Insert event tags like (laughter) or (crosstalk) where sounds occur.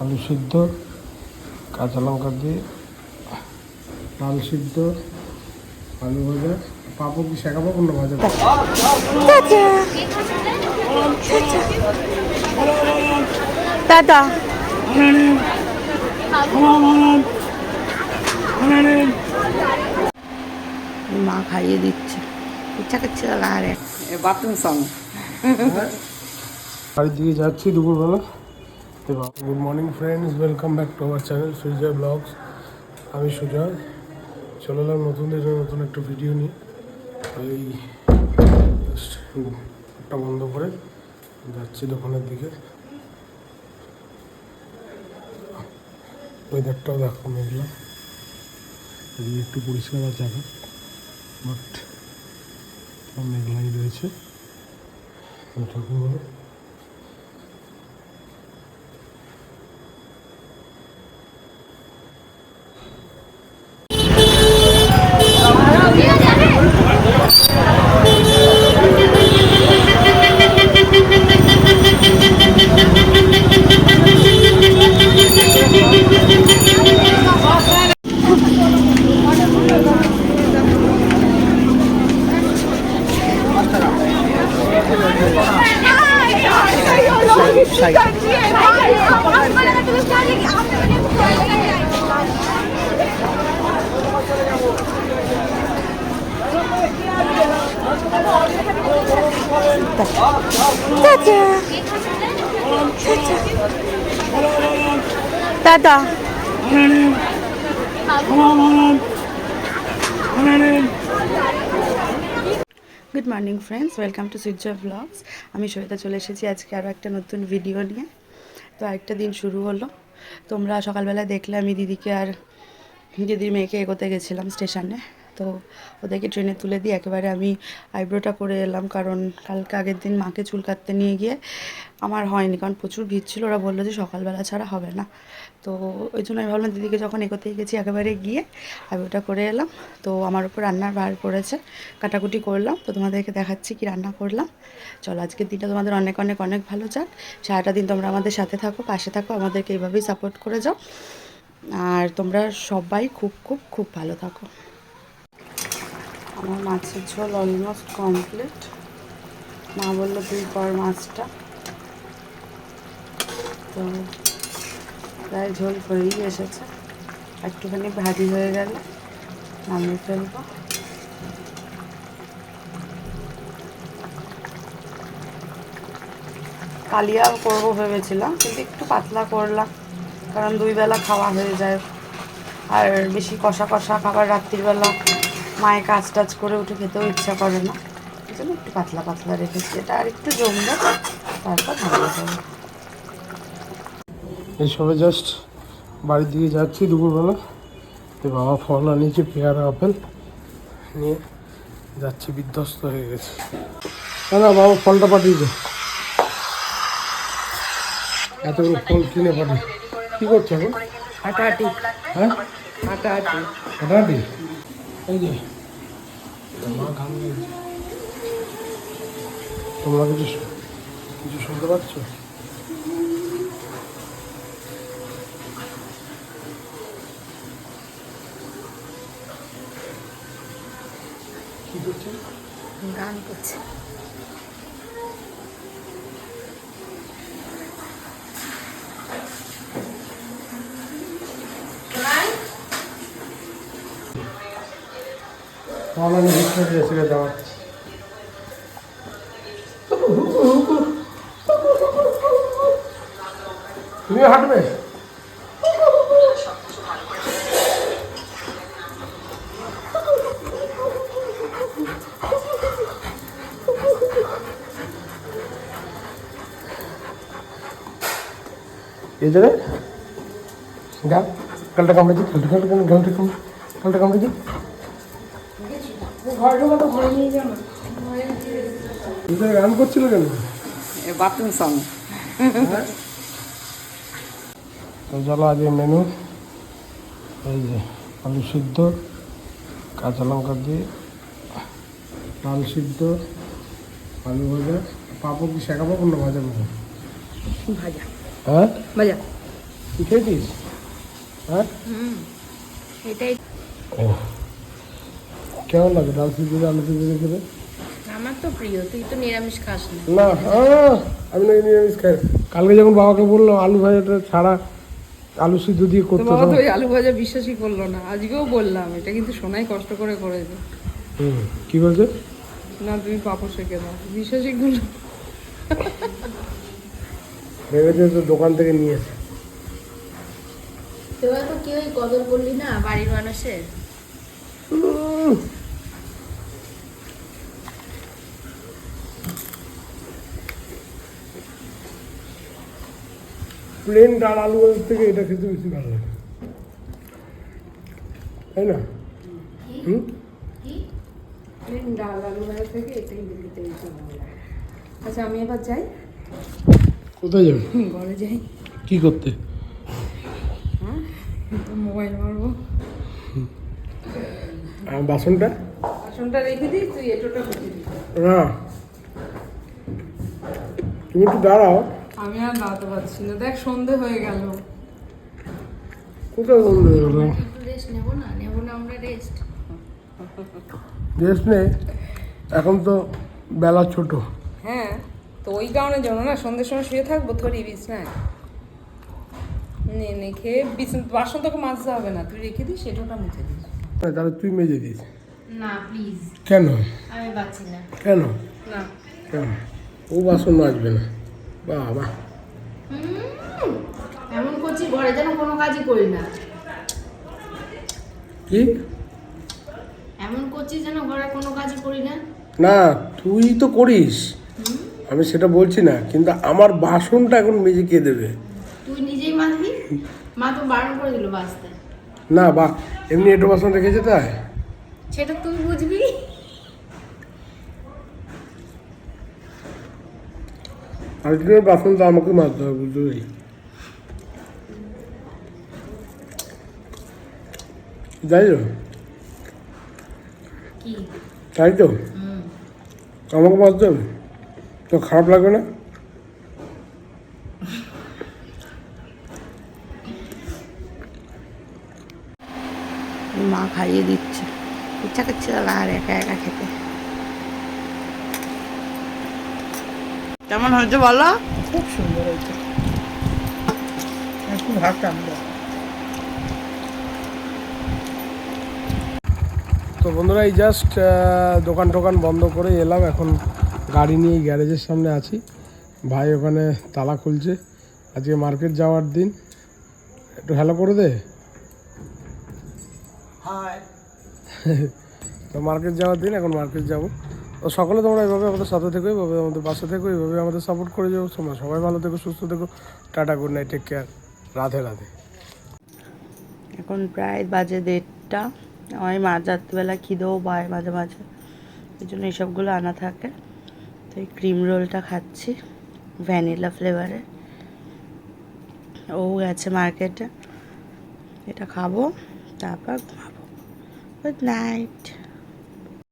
আলু সিদ্ধ কাঁচা লঙ্কা দিয়ে লাল সিদ্ধ আলু ভাজা পাপড় কি শেখা পাপড় না ভাজা? দাদা। মা খাইয়ে দিচ্ছে। ইচ্ছা করছে বাথরুম সং বাড়ির দিকে যাচ্ছি দুপুরবেলা। এবং good morning friends welcome back to our channel Sujoy vlogs আমি সুজয়, চলে এলাম নতুন দিনের নতুন একটা ভিডিও নিয়ে। just একটা বন্ধ করে যাচ্ছি দোকানের দিকে। ওয়েদারটাও দেখো মেঘলা। একটু পরিষ্কার আছে এখন বাট মেঘলাই রয়েছে। ঠাকুর দাদা। Good morning friends welcome to Surya vlogs আমি সবিতা চলে এসেছি আজকে আরও একটা নতুন ভিডিও নিয়ে। তো আরেকটা দিন শুরু হলো। তোমরা সকালবেলা দেখলে আমি দিদিকে আর দিদির মেয়েকে এগোতে গেছিলাম স্টেশনে। তো ওদেরকে ট্রেনে তুলে দিয়ে একেবারে আমি আইব্রোটা করে এলাম। কারণ কালকে আগের দিন মাকে চুল কাটতে নিয়ে গিয়ে আমার হয়নি, কারণ প্রচুর ভিড় ছিল। ওরা বলল যে সকালবেলা ছাড়া হবে না। তো ওই জন্য আমি ভাবলাম, দিদিকে যখন এগোতেই গেছি একেবারে গিয়ে আইব্রোটা করে এলাম। তো আমার উপর রান্নার বার পড়েছে, কাটাকুটি করলাম। তো তোমাদেরকে দেখাচ্ছি কি রান্না করলাম। চলো, আজকের দিনটা তোমাদের অনেক অনেক অনেক ভালো যাক। সারাটা দিন তোমরা আমাদের সাথে থাকো, পাশে থাকো, আমাদেরকে এইভাবেই সাপোর্ট করে যাও। আর তোমরা সবাই খুব খুব খুব ভালো থাকো। আমার মাছের ঝোল অলমোস্ট কমপ্লিট মা বলল, তুই কর মাছটা। তো প্রায় ঝোল হয়েই এসেছে। একটুখানি ভাজি হয়ে গেলে নামিয়ে ফেলব। কালিয়া করব ভেবেছিলাম, কিন্তু একটু পাতলা করলাম, কারণ দুই বেলা খাওয়া হয়ে যায়। আর বেশি কষা কষা খাবার রাত্রিবেলা মায়ে কাজ টাজ করে উঠে খেতেও ইচ্ছা করে না। এই জন্য একটু পাতলা পাতলা রেখেছি। এটা আর একটু জমবে তারপর ভালো হবে। এই সবে জাস্ট বাড়ির দিকে যাচ্ছি দুপুরবেলা। তো বাবা ফল আনিয়েছে পেয়ারা আপেল নিয়ে যাচ্ছি বিধ্বস্ত হয়ে গেছে। না না বাবা ফলটা পাঠিয়েছে। এতগুলো ফল কিনে পাঠিয়ে কী করছ এখন? হাঁটাহাঁটি। হ্যাঁ? হাঁটাহাঁটি। হাঁটাহাঁটি? এই ঘাম গেছে তোমরা কিছু কিছু শুনতে পাচ্ছ? কি করছে? গান করছে। অনলাইনে ভিক্টোরি এসে দেওয়া তুমি হাঁটবে? এই জায়গায়? গা কালটা কামড়েছি কালটা কামড়েছি তুমি গান করছিল কেন? বাথরুম সং তো চলো আজকে মেনু এই যে আলু সিদ্ধ কাঁচা লঙ্কা দিয়ে লাল সিদ্ধ আলু ভাজা। পাপড় কি শেখা পাপড় না ভাজা ভাজা। হ্যাঁ? ভাজা। তুই খেয়েছিস? হ্যাঁ? এটাই। কেমন লাগে? ডাল সিদ্ধ আলু সিদ্ধ খেতে? আমার তো প্রিয় তুই তো নিরামিষ খাস না। না আমি নাকি নিরামিষ খাই। কালকে যখন বাবাকে বললাম আলু ভাজাটা ছাড়া আলু সিদ্ধ দিয়ে তো করতে বাবা তো ওই আলু ভাজা বিশ্বাসই করল না। আজকেও বললাম এটা কিন্তু সোনাই কষ্ট করে করেছে হুম কি বলছে? না তুমি পাপড় শেখে দাও। বিশ্বাসই করল ভেবেছে তো দোকান থেকে নিয়েছে তোরা তো কেউই কদর করলি না বাড়ির মানুষের? প্লেন ডাল আলু থেকে এটা খেতে বেশি ভালো লাগে। তাই না? হুম? ডাল আলু থেকে এটাই খেতে বেশি ভালো লাগে। আচ্ছা আমি এবার যাই। কোথায় যাবে? ঘরে যাই। কি করতে? মোবাইল মারবো। আর বাসনটা? বাসনটা রেখে দিই তুই এটোটা না। তুমি একটু দাঁড়াও। আমি আর দাঁড়াতে পারছি না। দেখ সন্ধে হয়ে গেল। কোথায় বন্ধ হয়ে গেল? রেস্ট নেব না? নেব না আমরা রেস্ট রেস্ট নেই এখন তো বেলা ছোট। হ্যাঁ তো ওই কারণে জন্য না সন্ধ্যের সময় শুয়ে থাকব থরি বিছনায় নে নে খেয়ে বিছনা বাসন তোকে মাজতে হবে না। তুই রেখে দিস সেটাটা মুছে দিস। তাহলে তুই মেজে দিস। না প্লিজ কেন? আমি পাচ্ছি না। কেন? না। কেন? ও বাসন মাজবে না। বাহ এমন করছি ঘরে যেন কোনো কাজই করি না। কি? এমন করছি যেন ঘরে কোনো কাজই করি না। না তুই তো করিস। আমি সেটা বলছি না কিন্তু আমার বাসনটা এখন মেজে কে দেবে? তুই নিজেই মানবি মা তো বারণ করে দিল বাঁচতে। না বা এমনি এটো বাসন রেখেছে তাই? সেটা তুই বুঝবি? আলটিমেট বাসন তো আমাকে মাজতে হবে বুঝতে পেরেছি তাই তো তাই তো? আমাকে মাজতে হবে? তো খারাপ লাগবে না? মা খাইয়ে দিচ্ছে। ইচ্ছা করছে না আর একা একা খেতে। কেমন হয়েছে বলো? খুব সুন্দর হয়েছে। একটু ভাত তো বন্ধুরা এই জাস্ট দোকান টোকান বন্ধ করে এলাম। এখন গাড়ি নিয়ে গ্যারেজের সামনে আছি। ভাই ওখানে তালা খুলছে। আজকে মার্কেট যাওয়ার দিন। একটু হ্যালো করে দে। (laughs) তো মার্কেট যাওয়ার দিন এখন মার্কেট যাব। তো সকলে তোমরা এভাবে আমাদের সাথে থেকো, এভাবে আমাদের পাশে থেকো, এভাবে আমাদের সাপোর্ট করে যাও। তোমরা সবাই ভালো থেকো, সুস্থ থেকো। Tata good night take care Radhe Radhe. এখন প্রায় বাজে দেড়টা। আমার মাঝ রাত্রিবেলা খিদেও পায় মাঝে মাঝে। এই জন্য এইসবগুলো আনা থাকে। তো এই ক্রিম রোলটা খাচ্ছি ভ্যানিলা ফ্লেভারে ও গেছে মার্কেটে এটা খাব, তারপর ঘুমাবো। Good night